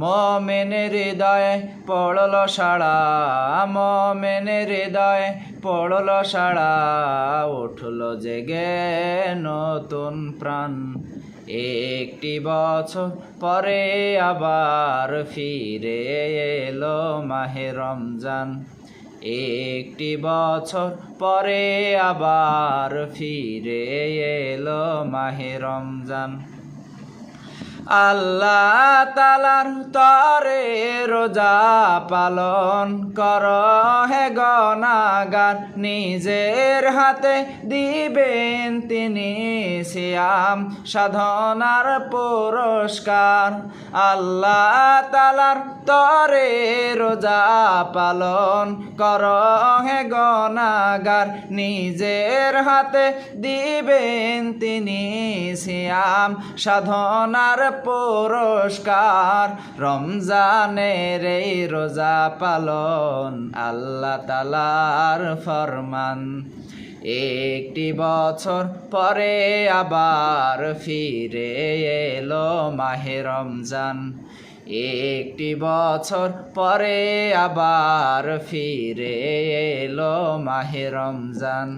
মমেনের হৃদয়ে পড়ল সাড়া মমেনের হৃদয়ে পড়ল সাড়া, উঠল জেগে নতুন প্রাণ। একটি বছর পরে আবার ফিরে এলো মাহে রমজান। একটি বছর পরে আবার ফিরে এলো মাহে রমজান। আল্লাহ তালার তরে রোজা পালন কর, হে গনাগার নিজের হাতে দিবেন তিনি সিয়াম, সাধনার পুরস্কার। আল্লাহ তালার তরে রোজা পালন কর, হে গনাগার নিজের হাতে দিবেন তিনি সিয়াম, সাধনার পুরস্কার। রমজানের এই রোজা পালন, আল্লাহ তালার ফরমান। একটি বছর পরে আবার ফিরে এলো মাহে রমজান। একটি বছর পরে আবার ফিরে এলো মাহে রমজান।